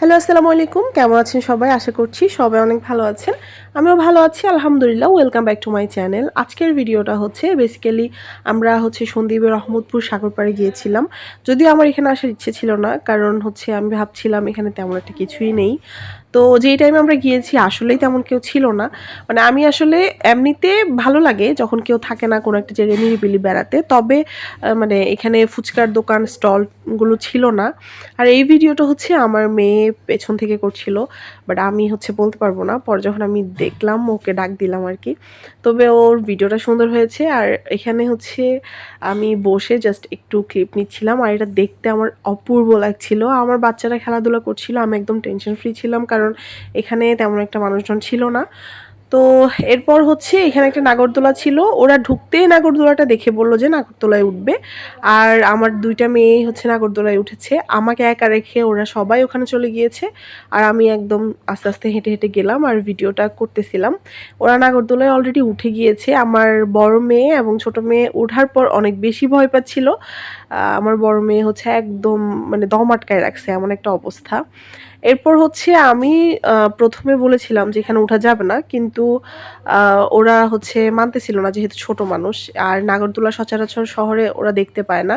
Hello, আসসালামু আলাইকুম। কেমন আছেন সবাই? আশা করছি সবাই অনেক ভালো আছেন। আমিও ভালো আছি, আলহামদুলিল্লাহ। Welcome back to my channel আজকের ভিডিওটা হচ্ছে বেসিক্যালি আমরা হচ্ছে সন্দীপের রহমতপুর সাগরপাড়ে গিয়েছিলাম। যদিও আমার এখানে আসার ইচ্ছে ছিল না, কারণ হচ্ছে আমি ভাবছিলাম এখানে তেমন একটা কিছুই নেই। তো যেই টাইমে আমরা গিয়েছি, আসলেই তেমন কেউ ছিল না। মানে আমি আসলে এমনিতে ভালো লাগে যখন কেউ থাকে না কোনো একটা জায়গায় নিরিবিলি বেড়াতে। তবে মানে এখানে ফুচকার দোকান, স্টলগুলো ছিল না। আর এই ভিডিওটা হচ্ছে আমার মেয়ে পেছন থেকে করছিল বাট আমি হচ্ছে বলতে পারব না। পর যখন আমি দেখলাম, ওকে ডাক দিলাম আর কি। তবে ওর ভিডিওটা সুন্দর হয়েছে আর এখানে হচ্ছে আমি বসে জাস্ট একটু ক্লিপ নিচ্ছিলাম আর এটা দেখতে আমার অপূর্ব লাগছিল। আমার বাচ্চারা খেলাধুলা করছিল, আমি একদম টেনশন ফ্রি ছিলাম কারণ এখানে তেমন একটা মানুষজন ছিল না। তো এরপর হচ্ছে এখানে একটা নাগরদোলা ছিল। ওরা ঢুকতেই নাগরদোলাটা দেখে বলল যে নাগরদোলায় উঠবে। আর আমার দুইটা মেয়ে হচ্ছে নাগরদোলায় উঠেছে। আমাকে একা রেখে ওরা সবাই ওখানে চলে গিয়েছে। আর আমি একদম আস্তে আস্তে হেঁটে হেঁটে গেলাম আর ভিডিওটা করতেছিলাম। ওরা নাগরদোলায় অলরেডি উঠে গিয়েছে। আমার বড় মেয়ে এবং ছোট মেয়ে ওঠার পর অনেক বেশি ভয় পাচ্ছিল। আমার বড় মেয়ে হচ্ছে একদম মানে দম আটকায় রাখছে এমন একটা অবস্থা। এরপর হচ্ছে আমি প্রথমে বলেছিলাম যে এখানে ওঠা যাবে না। কিন্তু আহ, ওরা হচ্ছে মানতেছিল না যেহেতু ছোট মানুষ। আর নাগরদোলা সচরাচর শহরে ওরা দেখতে পায় না।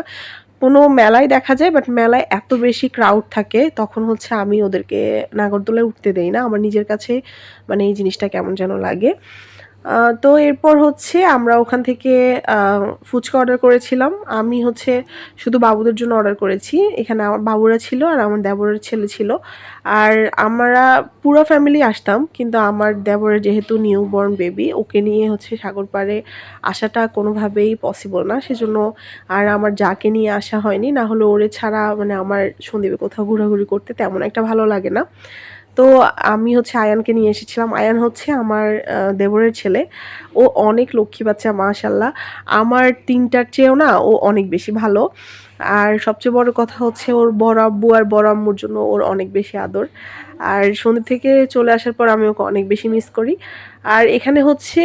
কোনো মেলায় দেখা যায় বাট মেলায় এত বেশি ক্রাউড থাকে তখন হচ্ছে আমি ওদেরকে নাগরদোলায় উঠতে দেই না। আমার নিজের কাছে মানে এই জিনিসটা কেমন যেন লাগে। তো এরপর হচ্ছে আমরা ওখান থেকে ফুচকা অর্ডার করেছিলাম। আমি হচ্ছে শুধু বাবুদের জন্য অর্ডার করেছি। এখানে আমার বাবুরা ছিল আর আমার দেবরের ছেলে ছিল। আর আমরা পুরো ফ্যামিলি আসতাম, কিন্তু আমার দেবরের যেহেতু নিউ বর্ন বেবি ওকে নিয়ে হচ্ছে সাগর পাড়ে আসাটা কোনোভাবেই পসিবল না। সেজন্য আর আমার যাকে নিয়ে আসা হয়নি, না হলে ওরে ছাড়া মানে আমার সন্দীপে কোথাও ঘোরাঘুরি করতে তেমন একটা ভালো লাগে না। তো আমি হচ্ছে আয়ানকে নিয়ে এসেছিলাম। আয়ান হচ্ছে আমার দেবরের ছেলে। ও অনেক লক্ষ্মী বাচ্চা মাশাল্লাহ আমার তিনটার চেয়েও না ও অনেক বেশি ভালো। আর সবচেয়ে বড় কথা হচ্ছে ওর বড় আব্বু আর বড় আম্মুর জন্য ওর অনেক বেশি আদর। আর সন্ধ্যে থেকে চলে আসার পর আমি ওকে অনেক বেশি মিস করি। আর এখানে হচ্ছে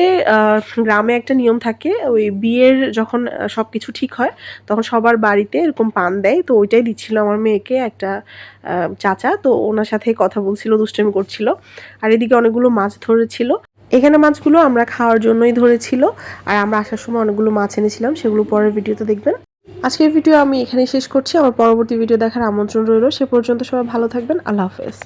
গ্রামে একটা নিয়ম থাকে, ওই বিয়ের যখন সব কিছু ঠিক হয়, তখন সবার বাড়িতে এরকম পান দেয়। তো ওইটাই দিচ্ছিল আমার মেয়েকে, একটা চাচা। তো ওনার সাথে কথা বলছিল, দুষ্টামি করছিল। আর এদিকে অনেকগুলো মাছ ধরেছিল। এখানে মাছগুলো আমরা খাওয়ার জন্যই ধরেছিল। আর আমরা আসার সময় অনেকগুলো মাছ এনেছিলাম, সেগুলো পরের ভিডিওতে দেখবেন। আজকের ভিডিও আমি এখানেই শেষ করছি। আমার পরবর্তী ভিডিও দেখার আমন্ত্রণ রইল। সে পর্যন্ত সবাই ভালো থাকবেন। আল্লাহ হাফেজ।